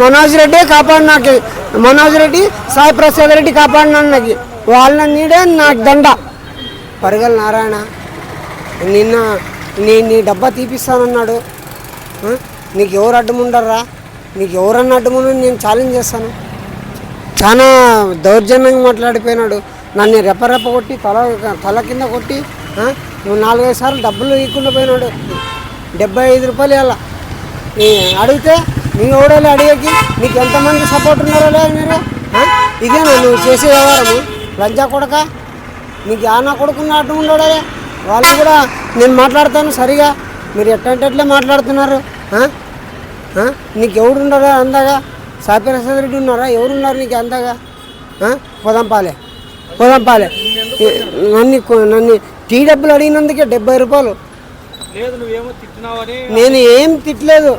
మనోజ్ రెడ్డి కాపాడు నాకు మనోజ్ రెడ్డి సాయి ప్రసాద్ రెడ్డి కాపాడినాను నాకు వాళ్ళ నీడే నాకు దండ. పరిగల నారాయణ నిన్న నీ నీ డబ్బా తీపిస్తానన్నాడు. నీకు ఎవరు అడ్డముండరా నీకు ఎవరన్నా అడ్డముండ నేను ఛాలెంజ్ చేస్తాను. చాలా దౌర్జన్యంగా మాట్లాడిపోయినాడు. నన్ను రెప్పరెప్ప కొట్టి తల తల కింద కొట్టి నువ్వు నాలుగైదు సార్లు డబ్బులు ఇవ్వకుండా పోయినాడు. డెబ్బై ఐదు రూపాయలు ఇవ్వాల అడిగితే నీ ఓడలే అడిగేకి నీకు ఎంతమంది సపోర్ట్ ఉన్నారో లేదు మీరు? ఆ? ఇదేనా నువ్వు చేసే వ్యవహారము? లంచా కొడక? నీకు ఆనా కొడుకున్న అడ్డు ఉండడే వాళ్ళు కూడా నేను మాట్లాడతాను సరిగా. మీరు ఎట్టంటే ఎట్లే మాట్లాడుతున్నారు? నీకు ఎవడు ఉండరా అందాగా? సాయి ప్రసాద్ రెడ్డి ఉన్నారా? ఎవరు ఉన్నారు నీకు అందాగా? పొదంపాలే పొదంపాలే నన్ను నన్ను టీ డబ్బులు అడిగినందుకే డెబ్బై రూపాయలు. నేను ఏం తిట్టలేదు.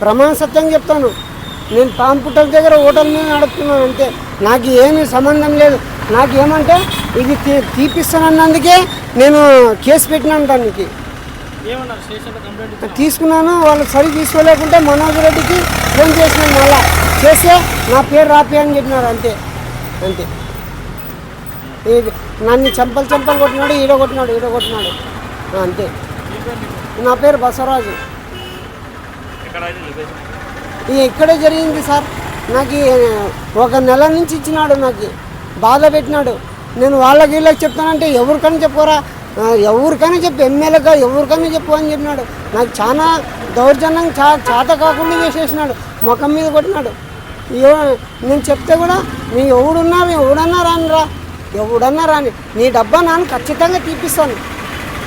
ప్రమాణ సత్యం చెప్తాను. నేను పాంపుటల దగ్గర హోటల్ మీద నడుపుతున్నాను అంతే నాకు ఏమీ సంబంధం లేదు. నాకు ఏమంటే ఇది తీపిస్తానన్నందుకే నేను కేసు పెట్టినాను దానికి. తీసుకున్నాను వాళ్ళు సరి తీసుకోలేకుంటే మనోజ్ రెడ్డికి ఫోన్ చేసినాను మళ్ళా. చేస్తే నా పేరు రాపి అని చెప్పినారు అంతే. అంతే. నన్ను చంపలు చంపలు కొట్టినాడు ఈడ కొట్టినాడు ఈడ కొట్టినాడు. అంతే. నా పేరు బసవరాజు. ఇది ఇక్కడే జరిగింది సార్. నాకు ఒక నెల నుంచి ఇచ్చినాడు నాకు. బాధ పెట్టినాడు. నేను వాళ్ళకి వీళ్ళకి చెప్తానంటే ఎవరికైనా చెప్పుకోరా? ఎవరికైనా చెప్పు. ఎమ్మెల్యేగా ఎవరికైనా చెప్పు అని చెప్పినాడు. నాకు చాలా దౌర్జన్యం చా చేత కాకుండా చేసేసినాడు. ముఖం మీద కొట్టినాడు. నేను చెప్తే కూడా నీ ఎవడున్నారు ఎవడన్నా రానిరా. ఎవడన్నా రాని. నీ డబ్బా నాన్న ఖచ్చితంగా తీపిస్తాను.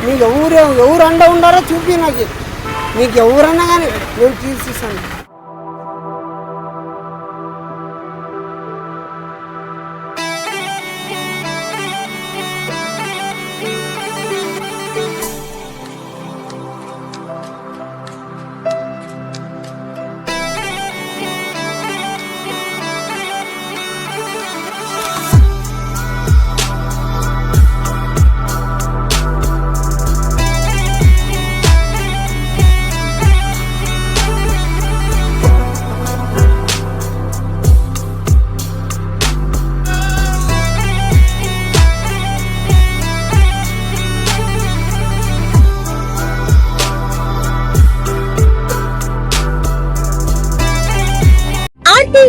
నీ ఎవరు ఎవరు అండ ఉండారో చూపి నాకు. నీకు ఎవరన్నా కానీ నేను తీసిస్తాను.